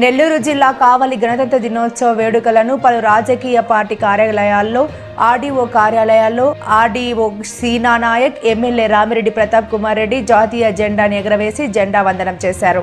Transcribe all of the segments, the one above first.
నెల్లూరు జిల్లా కావలి గణతంత్ర దినోత్సవ వేడుకలను పలు రాజకీయ పార్టీ కార్యాలయాల్లో ఆర్డీఓ కార్యాలయాల్లో ఆర్డీఓ సీనా నాయక్ ఎమ్మెల్యే రామిరెడ్డి ప్రతాప్ కుమార్ రెడ్డి జాతీయ జెండాని ఎగరవేసి జెండా వందనం చేశారు.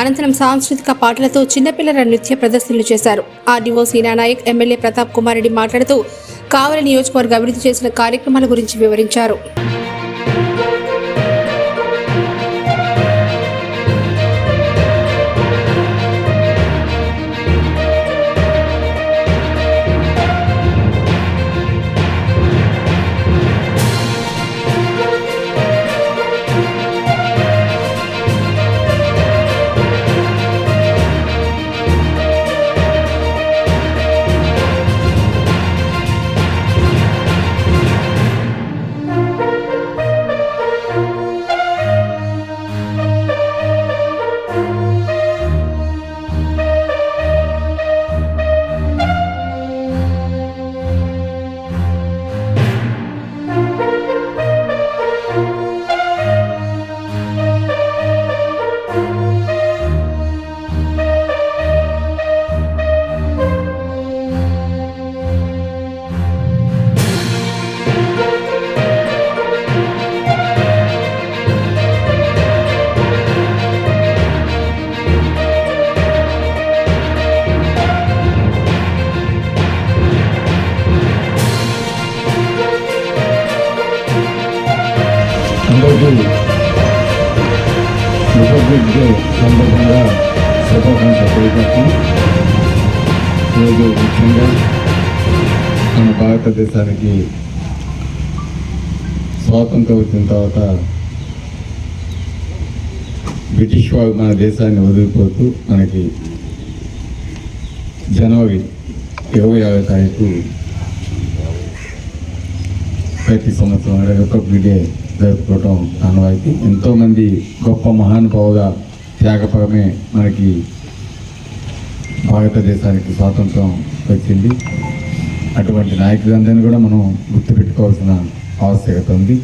అనంతరం సాంస్కృతిక పాటలతో చిన్నపిల్లల నృత్య ప్రదర్శనలు చేశారు. ఆర్డీఓ సీనానాయక్ ఎమ్మెల్యే ప్రతాప్ కుమార్ రెడ్డి మాట్లాడుతూ కావలి నియోజకవర్గ అభివృద్ధి చేసిన కార్యక్రమాల గురించి వివరించారు. అందరికీ రిపబ్లిక్ డే సందర్భంగా ఈరోజు ముఖ్యంగా మన భారతదేశానికి స్వాతంత్రం వచ్చిన తర్వాత బ్రిటిష్ వారు మన దేశాన్ని వదిలిపోతూ మనకి జనవరి ఇరవై ఆరో తారీఖు ప్రతి సంవత్సరం రిపబ్లిక్ డే జరుపుకోవటం ఆనవాయితీ. ఎంతోమంది గొప్ప మహానుభావుగా త్యాగపరమే మనకి భారతదేశానికి స్వాతంత్రం వచ్చింది. అటువంటి నాయకులందరినీ కూడా మనం గుర్తుపెట్టుకోవాల్సిన ఆవశ్యకత ఉంది.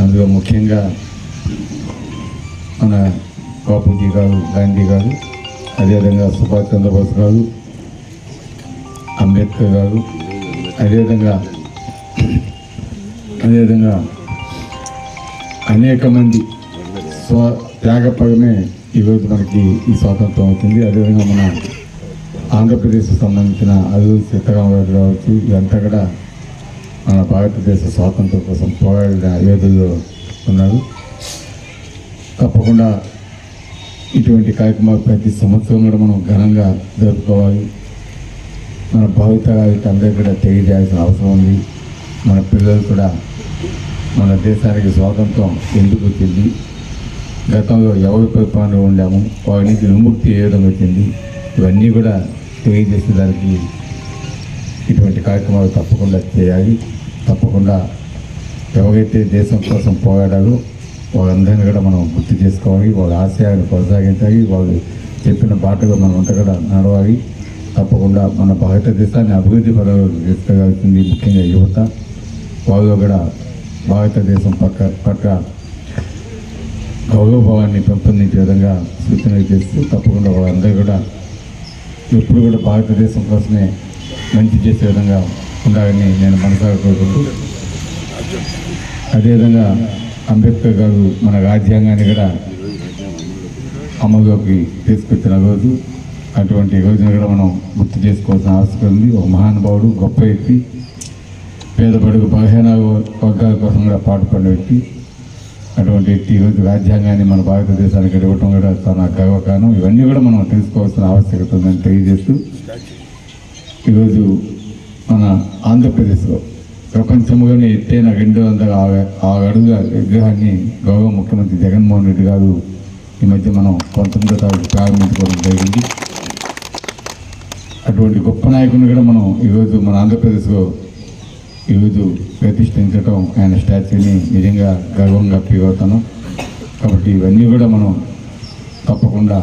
అందులో ముఖ్యంగా మన బాపూజీ గారు గాంధీ గారు అదేవిధంగా సుభాష్ చంద్రబోస్ గారు అంబేద్కర్ గారు అదేవిధంగా అదేవిధంగా అనేక మంది స్వ త్యాగపడమే ఈరోజు మనకి ఈ స్వాతంత్రం అవుతుంది. అదేవిధంగా మన ఆంధ్రప్రదేశ్ సంబంధించిన అల్లూరి సీతారామరాజు కావచ్చు ఇదంతా కూడా మన భారతదేశ స్వాతంత్రం కోసం పోరాడిన యోధుల్లో ఉన్నారు. తప్పకుండా ఇటువంటి కార్యక్రమాలు ప్రతి సంవత్సరం కూడా మనం ఘనంగా జరుపుకోవాలి. మన భావితరాలకి అందరికీ కూడా తెలియజేయాల్సిన అవసరం ఉంది. మన పిల్లలు కూడా మన దేశానికి స్వాతంత్రం ఎందుకు వచ్చింది? గతంలో ఎవరి పరిపాలన ఉండాము వారి నుంచి విముక్తి ఏ విధంగా వచ్చింది? ఇవన్నీ కూడా తెలియజేసే దానికి ఇటువంటి కార్యక్రమాలు తప్పకుండా చేయాలి. తప్పకుండా ఎవరైతే దేశం కోసం పోరాడారో వాళ్ళందరినీ కూడా మనం గుర్తు చేసుకోవాలి. వాళ్ళ ఆశయాలను కొనసాగించాలి. వాళ్ళు చెప్పిన బాటలో మనం అంతా కూడా నడవాలి. తప్పకుండా మన భారతదేశాన్ని అభివృద్ధి పరంగా తీసుకెళ్ళాల్సింది ముఖ్యంగా యువత. వాళ్ళు కూడా భారతదేశం పక్క పట్ల గౌరవభావాన్ని పెంపొందించే విధంగా సూచనలు చేస్తూ తప్పకుండా వాళ్ళందరూ కూడా ఎప్పుడు కూడా భారతదేశం కోసమే మంచి చేసే విధంగా ఉండాలని నేను మనసాగా కోరుకుంటూ అదేవిధంగా అంబేద్కర్ గారు మన రాజ్యాంగాన్ని కూడా అమలులోకి తీసుకొచ్చిన రోజు అటువంటి రోజున కూడా మనం గుర్తు చేసుకోవాల్సిన అవసరం ఉంది. ఒక మహానుభావుడు గొప్ప వ్యక్తి. పేద పడుగు బలహీన వర్గాల కోసం కూడా పాటుపడిన వ్యక్తి. అటువంటి వ్యక్తి ఈరోజు రాజ్యాంగాన్ని మన భారతదేశానికి ఇవ్వటం కూడా చాలా గర్వకారణం. ఇవన్నీ కూడా మనం తెలుసుకోవాల్సిన ఆవశ్యకత ఉందని తెలియజేస్తూ ఈరోజు మన ఆంధ్రప్రదేశ్లో ప్రపంచంలోనే ఎత్తైన రెండు వందల ఆరు అడుగుల విగ్రహాన్ని గౌరవ ముఖ్యమంత్రి జగన్మోహన్ రెడ్డి గారు ఈ మధ్య మనం పంతొమ్మిదో తారీఖు ప్రారంభించుకోవడం జరిగింది. అటువంటి గొప్ప నాయకుని కూడా మనం ఈరోజు మన ఆంధ్రప్రదేశ్లో ఈరోజు ప్రతిష్ఠించడం ఆయన స్టాచ్యూని నిజంగా గర్వంగా ఫీల్ అవుతాను కాబట్టి ఇవన్నీ కూడా మనం తప్పకుండా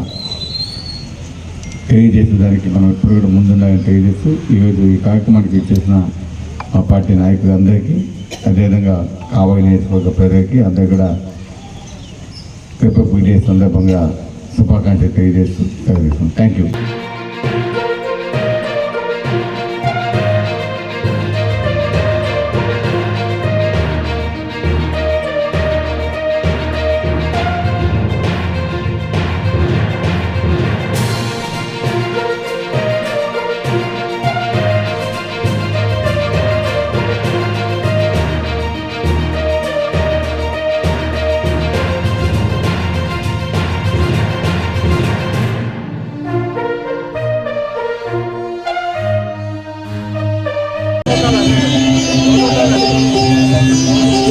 తెలియజేసేదానికి మనం ఎప్పుడు కూడా ముందుండాలని తెలియజేస్తూ ఈరోజు ఈ కార్యక్రమానికి ఇచ్చేసిన మా పార్టీ నాయకులందరికీ అదేవిధంగా కావాలి నియోజకవర్గ ప్రజలకి అందరూ కూడా రిపబ్లిక్ డే సందర్భంగా శుభాకాంక్షలు తెలియజేస్తూ థ్యాంక్ యూ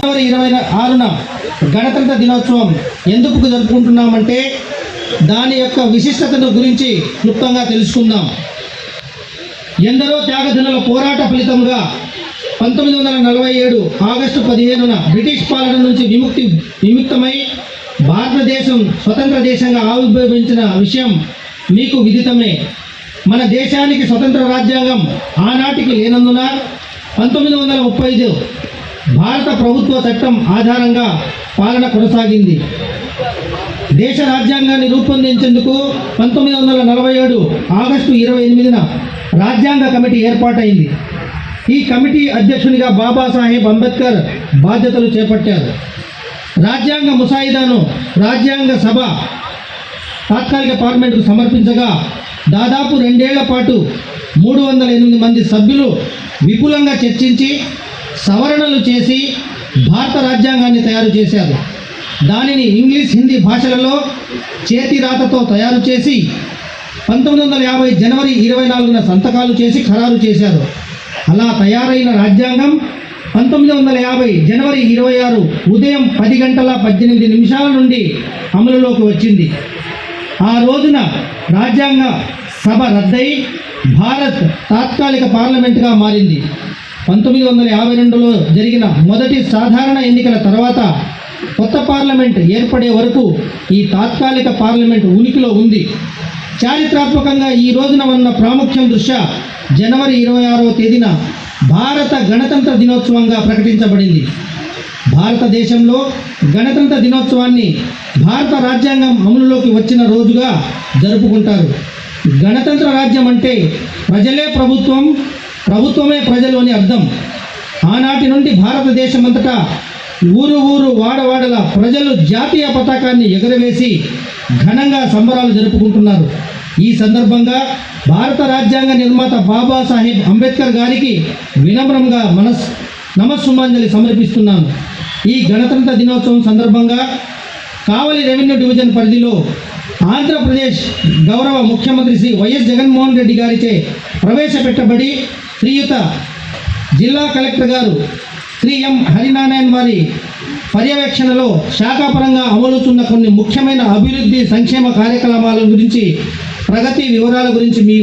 జనవరి ఇరవై ఆరున గణతంత్ర దినోత్సవం ఎందుకు జరుపుకుంటున్నామంటే దాని యొక్క విశిష్టతను గురించి క్లుప్తంగా తెలుసుకుందాం. ఎందరో త్యాగధనుల పోరాట ఫలితంగా పంతొమ్మిది వందల నలభై ఏడు ఆగస్టు పదిహేనున బ్రిటిష్ పాలన నుంచి విముక్తి విముక్తమై భారతదేశం స్వతంత్ర దేశంగా ఆవిర్భవించిన విషయం మీకు విదితమే. మన దేశానికి స్వతంత్ర రాజ్యాంగం ఆనాటికి లేనందున పంతొమ్మిది వందల ముప్పై ఐదు భారత ప్రభుత్వ చట్టం ఆధారంగా పాలన కొనసాగింది. దేశ రాజ్యాంగాన్ని రూపొందించేందుకు పంతొమ్మిది వందల నలభై ఏడు ఆగస్టు ఇరవై ఎనిమిదిన రాజ్యాంగ కమిటీ ఏర్పాటైంది. ఈ కమిటీ అధ్యక్షునిగా బాబాసాహెబ్ అంబేద్కర్ బాధ్యతలు చేపట్టారు. రాజ్యాంగ ముసాయిదాను రాజ్యాంగ సభ తాత్కాలిక పార్లమెంటుకు సమర్పించగా దాదాపు రెండేళ్ళ పాటు మూడు వందల ఎనిమిది మంది సభ్యులు విపులంగా చర్చించి సవరణలు చేసి భారత రాజ్యాంగాన్ని తయారు చేశారు. దానిని ఇంగ్లీష్ హిందీ భాషలలో చేతి రాతతో తయారు చేసి పంతొమ్మిది వందల యాభై జనవరి ఇరవై నాలుగున సంతకాలు చేసి ఖరారు చేశారు. అలా తయారైన రాజ్యాంగం పంతొమ్మిది వందల యాభై జనవరి ఇరవై ఆరు ఉదయం పది గంటల పద్దెనిమిది నిమిషాల నుండి అమలులోకి వచ్చింది. ఆ రోజున రాజ్యాంగ సభ రద్దయి భారత్ తాత్కాలిక పార్లమెంటుగా మారింది. పంతొమ్మిది వందల యాభై రెండులో జరిగిన మొదటి సాధారణ ఎన్నికల తర్వాత కొత్త పార్లమెంట్ ఏర్పడే వరకు ఈ తాత్కాలిక పార్లమెంట్ ఉనికిలో ఉంది. చారిత్రాత్మకంగా ఈ రోజున ఉన్న ప్రాముఖ్యం దృష్ట్యా జనవరి ఇరవై ఆరవ తేదీన భారత గణతంత్ర దినోత్సవంగా ప్రకటించబడింది. భారతదేశంలో గణతంత్ర దినోత్సవాన్ని భారత రాజ్యాంగం అమలులోకి వచ్చిన రోజుగా జరుపుకుంటారు. గణతంత్ర రాజ్యం అంటే ప్రజలే ప్రభుత్వం ప్రభుత్వమే ప్రజలు అని అర్థం. ఆనాటి నుండి భారతదేశం అంతటా ఊరు ఊరు వాడవాడల ప్రజలు జాతీయ పతాకాన్ని ఎగురవేసి ఘనంగా సంబరాలు జరుపుకుంటున్నారు. ఈ సందర్భంగా భారత రాజ్యాంగ నిర్మాత బాబాసాహెబ్ అంబేద్కర్ గారికి వినమ్రంగా మనస్ నమస్సుమాంజలి సమర్పిస్తున్నాను. ఈ గణతంత్ర దినోత్సవం సందర్భంగా కావలి రెవెన్యూ డివిజన్ పరిధిలో ఆంధ్రప్రదేశ్ గౌరవ ముఖ్యమంత్రి శ్రీ వైఎస్ జగన్మోహన్ రెడ్డి గారిచే ప్రవేశపెట్టబడి శ్రీయుత జిల్లా కలెక్టర్ గారు శ్రీ ఎం హరినారాయణ వారి పర్యవేక్షణలో శాఖాపరంగా అమలుతున్న కొన్ని ముఖ్యమైన అభివృద్ధి సంక్షేమ కార్యక్రమాల గురించి ప్రగతి వివరాల గురించి మీ